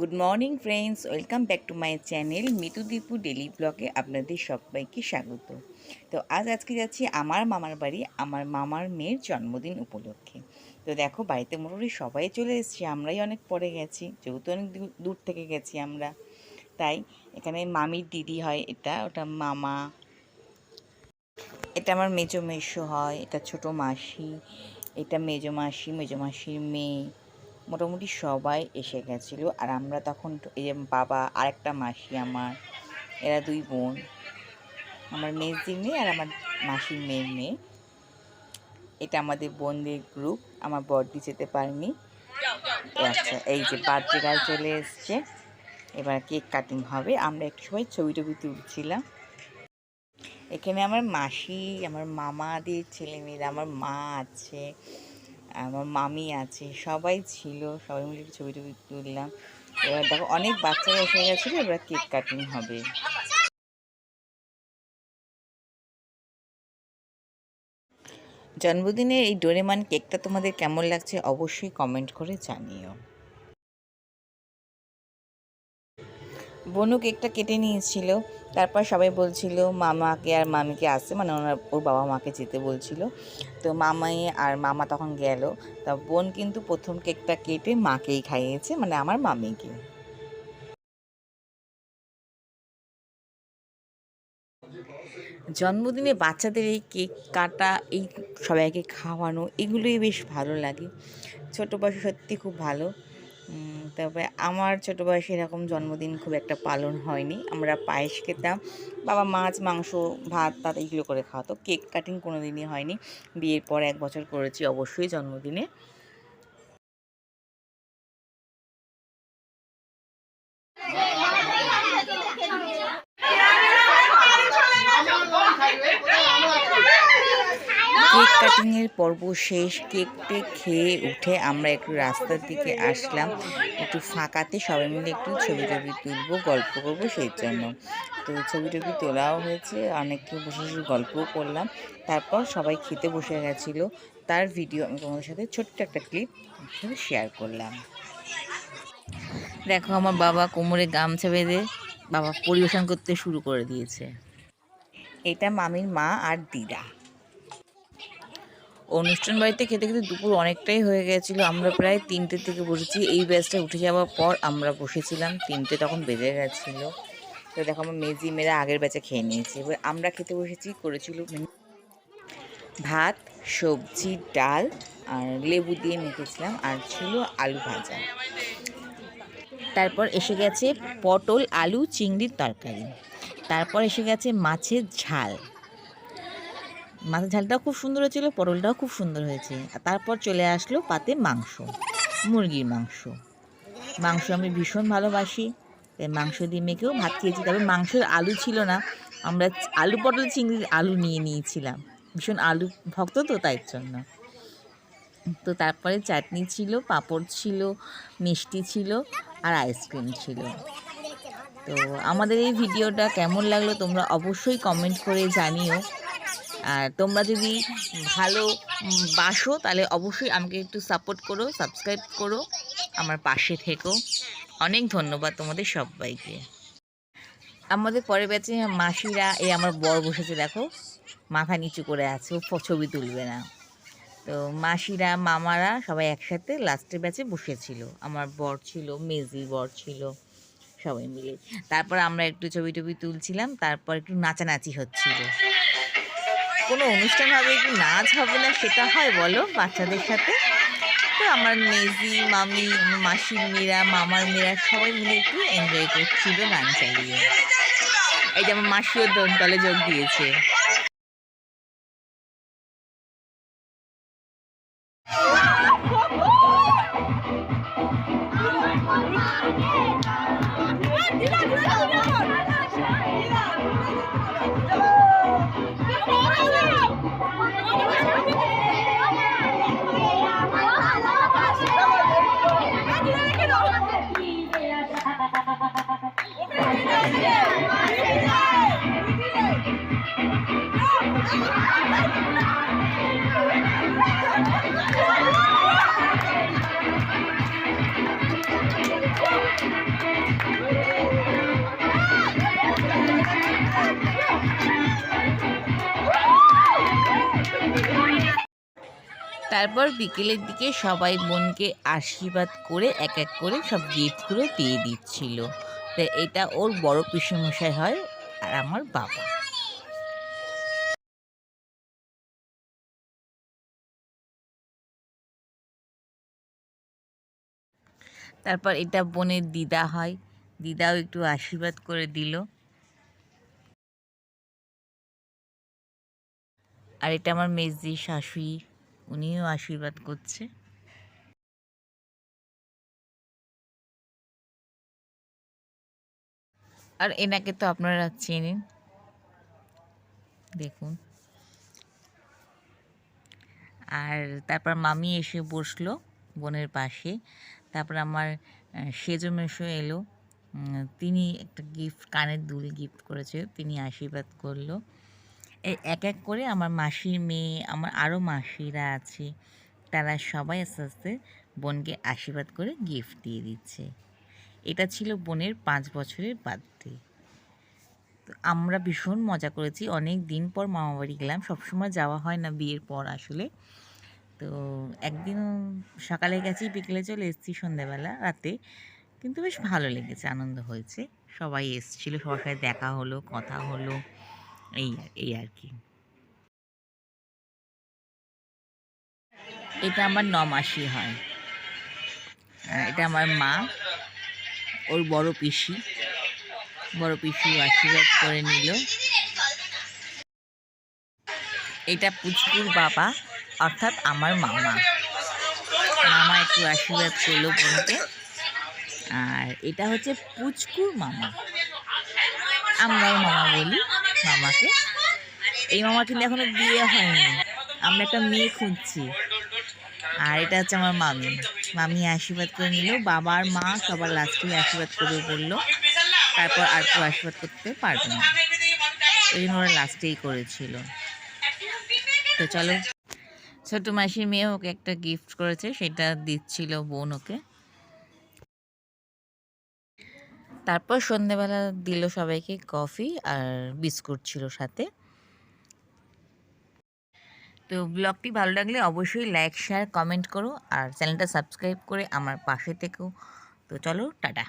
Good morning friends welcome back to my channel Mitu Dipu daily ব্লগে আপনাদের সবাইকে স্বাগত। তো আজ আজকে যাচ্ছি আমার মামার বাড়ি, আমার মামার মেয়ের জন্মদিন উপলক্ষে। তো দেখো, বাড়িতে মোটামুটি সবাই চলে এসেছি, আমরাই অনেক পরে গেছি, যেহেতু অনেক দূর- থেকে গেছি আমরা। তাই এখানে মামির দিদি হয়, এটা ওটা মামা। এটা আমার মেজো মেশো হয়, এটা ছোট মাসি, এটা মেজো মাসি, মেজো মাসির মেয়ে। মোটামুটি সবাই এসে গেছিল। আর আমরা তখন এই বাবা, আরেকটা মাসি আমার, এরা দুই বোন। আমার মেজদির মেয়ে আর আমার মাসির মেয়ের মেয়ে। এটা আমাদের বোনদের গ্রুপ আমার বড়দি যেতে পারেনি। আচ্ছা এই যে বার্থডে গার্ল চলে এসছে। এবার কেক কাটিং হবে। আমরা একটু সবাই ছবি টবি তুলছিলাম। এখানে আমার মাসি, আমার মামাদের ছেলেমেয়েরা, আমার মা আছে। আমার মামি আছে, সবাই ছিল, সবাই মিলে ছবি টবি তুললাম। এবার দেখো অনেক বাচ্চারা এসে গেছিল, এবার কেক কাটিং হবে। জন্মদিনে এই ডোরেমান কেকটা তোমাদের কেমন লাগছে অবশ্যই কমেন্ট করে জানিও। বনু কেকটা কেটে নিয়েছিল। তারপর সবাই বলছিল, মামাকে আর মামিকে আসতে মানে ওনার, ওর বাবা মাকে যেতে বলছিল। তো মামাই আর মামা তখন গেল। তা বোন কিন্তু প্রথম কেকটা কেটে মাকেই খাইয়েছে মানে আমার মামিকে। জন্মদিনে বাচ্চাদের এই কেক কাটা, এই সবাইকে খাওয়ানো, এগুলোই বেশ ভালো লাগে। ছোটো বয়সে সত্যি খুব ভালো। তবে আমার ছোটো বয়সে এরকম জন্মদিন খুব একটা পালন হয়নি। আমরা পায়েস খেতাম, বাবা মাছ, মাংস, ভাত, তাত এইগুলো করে খাওয়াতো। কেক কাটিং কোনো দিনই হয়নি। বিয়ের পর এক বছর করেছি অবশ্যই জন্মদিনে। কেক কাটিংয়ের পর্ব শেষ। কেক টেক খেয়ে উঠে আমরা একটু রাস্তার দিকে আসলাম। একটু ফাঁকাতে সবাই মিলে একটু ছবি টবি তুলবো, গল্প করব সেই জন্য। তো ছবি টবি তোলাও হয়েছে, অনেককে বসে বসে গল্পও করলাম। তারপর সবাই খেতে বসে গেছিল। তার ভিডিও আমি তোমাদের সাথে ছোট্ট একটা ক্লিপ সাথে শেয়ার করলাম। দেখো আমার বাবা কোমরে গামছা বেঁধে বাবা পরিবেশন করতে শুরু করে দিয়েছে। এটা মামির মা আর দিদা। অনুষ্ঠান বাড়িতে খেতে খেতে দুপুর অনেকটাই হয়ে গেছিল। আমরা প্রায় তিনটে থেকে বসেছি। এই ব্যাচটা উঠে যাওয়ার পর আমরা বসেছিলাম। তিনটে তখন বেজে গেছিল। তো দেখো আমার মেজি মেয়েরা আগের ব্যাচে খেয়ে নিয়েছি। এবার আমরা খেতে বসেছি করেছিল ভাত, সবজি, ডাল আর লেবু দিয়ে মেখেছিলাম আর ছিল আলু ভাজা। তারপর এসে গেছে পটল, আলু, চিংড়ির তরকারি। তারপর এসে গেছে মাছের ঝাল। মাছের ঝালটাও খুব সুন্দর হয়েছিল, পটলটাও খুব সুন্দর হয়েছে। আর তারপর চলে আসলো পাতে মাংস, মুরগির মাংস। মাংস আমি ভীষণ ভালোবাসি, তাই মাংস দিয়ে মেখেও ভাত খেয়েছি। তবে মাংসের আলু ছিল না, আমরা আলু পটল, চিংড়ির আলু নিয়ে নিয়েছিলাম। ভীষণ আলু ভক্ত তো তাই জন্য। তো তারপরে চাটনি ছিল, পাঁপড় ছিল, মিষ্টি ছিল আর আইসক্রিম ছিল। তো আমাদের এই ভিডিওটা কেমন লাগল তোমরা অবশ্যই কমেন্ট করে জানিও। আর তোমরা যদি ভালো বাসো, তাহলে অবশ্যই আমাকে একটু সাপোর্ট করো সাবস্ক্রাইব করো আমার পাশে থেকো। অনেক ধন্যবাদ তোমাদের সবাইকে। আমাদের পরের ব্যাচে মাসিরা, এই আমার বর বসেছে, দেখো। মাথা নিচু করে আছে, ও ছবি তুলবে না। তো মাসিরা, মামারা সবাই একসাথে লাস্টের ব্যাচে বসেছিল। আমার বর ছিল মেজি বর ছিল, সবাই মিলে। তারপর আমরা একটু ছবি টবি তুলছিলাম, তারপর একটু নাচানাচি হচ্ছিল। কোনো অনুষ্ঠান হবে একটু নাচ হবে না, সেটা হয়, বলো, বাচ্চাদের সাথে? তো আমার মেজি, মামি, মাসির মেয়েরা, মামার মেয়েরা সবাই মিলে একটু এনজয় করছিল, গান চালিয়ে। এই যে আমার মাসিও দলে যোগ দিয়েছে। তারপর বিকেলের দিকে সবাই বোনকে আশীর্বাদ করে এক এক করে সব গিফটগুলো দিয়ে দিচ্ছিল। এটা ওর বড় পিসুমশাই হয় আর আমার বাবা। তারপর এটা বোনের দিদা হয়। দিদাও একটু আশীর্বাদ করে দিল। আর এটা আমার মেজদি শাশুড়ি, উনিও আশীর্বাদ করছে। আর এনাকে তো আপনারা চেনেন। দেখুন। আর তারপর মামি এসে বসল বোনের পাশে। তারপর আমার সেজো মেশো এলো। তিনি একটা গিফট কানের দুল গিফট করেছে, তিনি আশীর্বাদ করল। এক এক করে আমার মাসির মেয়ে, আমার আরও মাসিরা আছে, তারা সবাই আস্তে আস্তে বোনকে আশীর্বাদ করে গিফট দিয়ে দিচ্ছে। এটা ছিল বোনের পাঁচ বছরের বার্থডে। তো আমরা ভীষণ মজা করেছি। অনেক দিন পর মামাবাড়ি গেলাম। সবসময় যাওয়া হয় না বিয়ের পর আসলে। তো একদিন সকালে গেছি, বিকেলে চলে এসেছি সন্ধ্যাবেলা রাতে। কিন্তু বেশ ভালো লেগেছে, আনন্দ হয়েছে। সবাই এসেছিল, সবার সাথে দেখা হলো, কথা হলো, এই এই আর কি। এটা আমার ন মাসি হয় এটা আমার মা, ওর বড় পিসি। বড় পিসি আশীর্বাদ করে নিল। এটা পুচকুর বাবা। অর্থাৎ আমার মামা। মামা একটু আশীর্বাদ করল বোনকে। আর এটা হচ্ছে পুচকুর মামা। আমরাও মামা বলি মামাকে। এই মামা কিন্তু এখনও বিয়ে হয়নি। আমরা একটা মেয়ে খুঁজছি। আর এটা হচ্ছে আমার মামি। মামি আশীর্বাদ করে নিল। বাবা আর মা সবার লাস্টে আশীর্বাদ করে বলল। তারপর আর কেউ আশীর্বাদ করতে পারবে না। ওই জন্য ওরা লাস্টেই করেছিল। তো চলো ছোট মাসির মেয়ে ওকে একটা গিফট করেছে, সেটা দিচ্ছিল বোন ওকে। তারপর সন্ধেবেলা দিল সবাইকে কফি আর বিস্কুট ছিল সাথে। তো ব্লগটি ভালো লাগলে অবশ্যই লাইক শেয়ার কমেন্ট করো আর চ্যানেলটা সাবস্ক্রাইব করে আমার পাশে থেকেও তো চলো, টাটা।